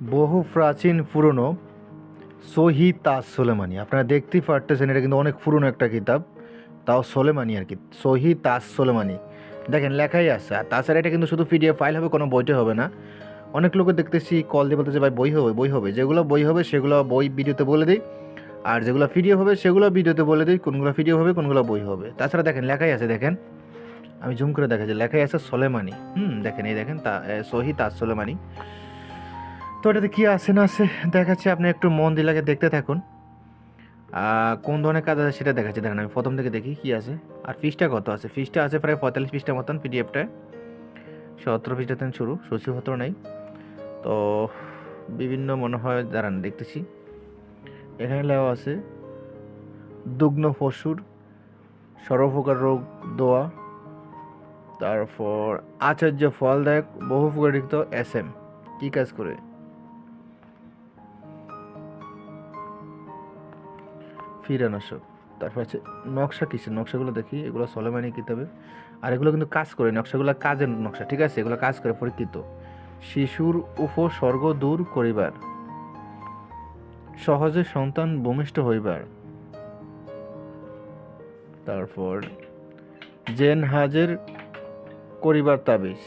বহু প্রাচীন, পুরনো সহি তাজ সোলেমানি। আপনারা দেখতেই পারতেছেন, এটা কিন্তু অনেক পুরনো একটা কিতাব। তাও সোলেমানি আর কি সহি তাজ সোলেমানি। দেখেন, লেখাই আছে। আর তাছাড়া এটা কিন্তু শুধু পিডিএফ ফাইল হবে, কোনো বইতে হবে না। অনেক লোকে দেখতেছি কল দিয়ে বলতেছে, ভাই, বই হবে বই হবে। যেগুলো বই হবে, সেগুলো বই ভিডিওতে বলে দিই। আর যেগুলো পিডিএফ হবে, সেগুলো ভিডিওতে বলে দিই, কোনগুলো পিডিএফ হবে, কোনগুলো বই হবে। তাছাড়া দেখেন, লেখাই আছে, দেখেন। আমি জুম করে দেখাচ্ছি, লেখাই আছে সোলেমানি। হুম, দেখেন, এই দেখেন, তা সহি তাজ সোলেমানি। তো এটাতে কী আছে না আছে দেখাচ্ছি, আপনি একটু মন দিলাকে দেখতে থাকুন। কোন ধরনের কাজ আছে সেটা দেখাচ্ছি, দেখেন আমি প্রথম থেকে দেখি কী আছে। আর ফিসটা কত আছে? ফিসটা আছে প্রায় পঁয়তাল্লিশ পৃষ্ঠার মতন পিডিএফটায়। সতেরো পৃষ্ঠাতে শুরু সূচিপত্র নেই। তো বিভিন্ন মনে হয়, দাঁড়ান দেখতেছি। এখানে লেওয়া আছে, দুগ্ন পশুর সর্বপ্রকার রোগ, দোয়া। তারপর আচার্য ফলদায়ক, বহু প্রকারিত এস এম। কী কাজ করে? ফিরানাশক তারপর আছে নকশা কিসের? নকশাগুলো দেখি, এগুলো সলেমানি কিতাবে। আর এগুলো কিন্তু কাজ করে, নকশাগুলো কাজের নকশা, ঠিক আছে? এগুলো কাজ করে, পরীক্ষিত। শিশুর উপসর্গ দূর করিবার। সহজে সন্তান ভূমিষ্ঠ হইবার। তারপর, জেন হাজের করিবার তাবিজ।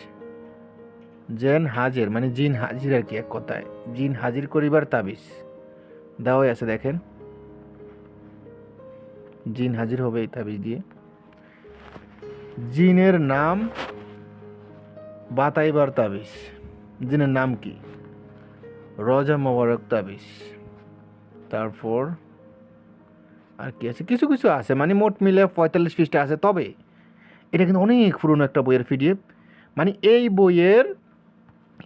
জেন হাজির মানে জিন হাজির আর কি, এক কথায়। জিন হাজির করিবার তাবিজ। দেওয়াই আছে, দেখেন। জিন হাজির হবে এই তাবিজ দিয়ে। জিনের নাম বাতাইবার তাবিজ। জিনের নাম কি? রজা মোবারক তাবিজ। তারপর আর কি আছে? কিছু কিছু আছে মানে মোট মিলে পঁয়তাল্লিশ পৃষ্ঠা আছে। তবে এটা কিন্তু অনেক পুরনো একটা বইয়ের পিডিএফ। মানে এই বইয়ের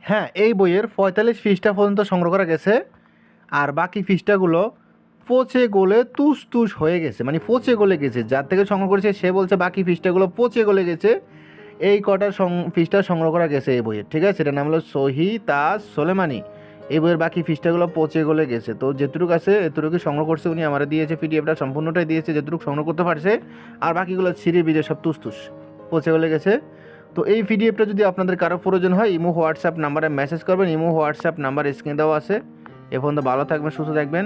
হ্যাঁ এই বইয়ের পঁয়তাল্লিশ পৃষ্ঠা পর্যন্ত সংগ্রহ করা গেছে। আর বাকি পৃষ্ঠাগুলো পচে গলে তুস তুস হয়ে গেছে মানে পচে গলে গেছে। যার থেকে সংগ্রহ করেছে, সে বলছে বাকি পৃষ্ঠাগুলো পচে গলে গেছে। এই সং পৃষ্ঠা সংগ্রহ করা গেছে এই বইয়ের ঠিক আছে? এটার নাম হলো সহি তাজ সোলেমানি। এই বইয়ের বাকি পৃষ্ঠাগুলো পচে গলে গেছে। তো যেটুকু আছে এতটুকু সংগ্রহ করছে উনি, আমার দিয়েছে, পিডিএফটা সম্পূর্ণটাই দিয়েছে, যেটুকু সংগ্রহ করতে পারছে। আর বাকিগুলো ছিঁড়ে বিজে সব তুস পচে গলে গেছে। তো এই পিডিএফটা যদি আপনাদের কারও প্রয়োজন হয়, ইমো, হোয়াটসঅ্যাপ নাম্বারে মেসেজ করবেন, ইমো, হোয়াটসঅ্যাপ নাম্বার স্ক্রিনে দেওয়া আছে। এ পর্যন্ত ভালো থাকবেন, সুস্থ থাকবেন।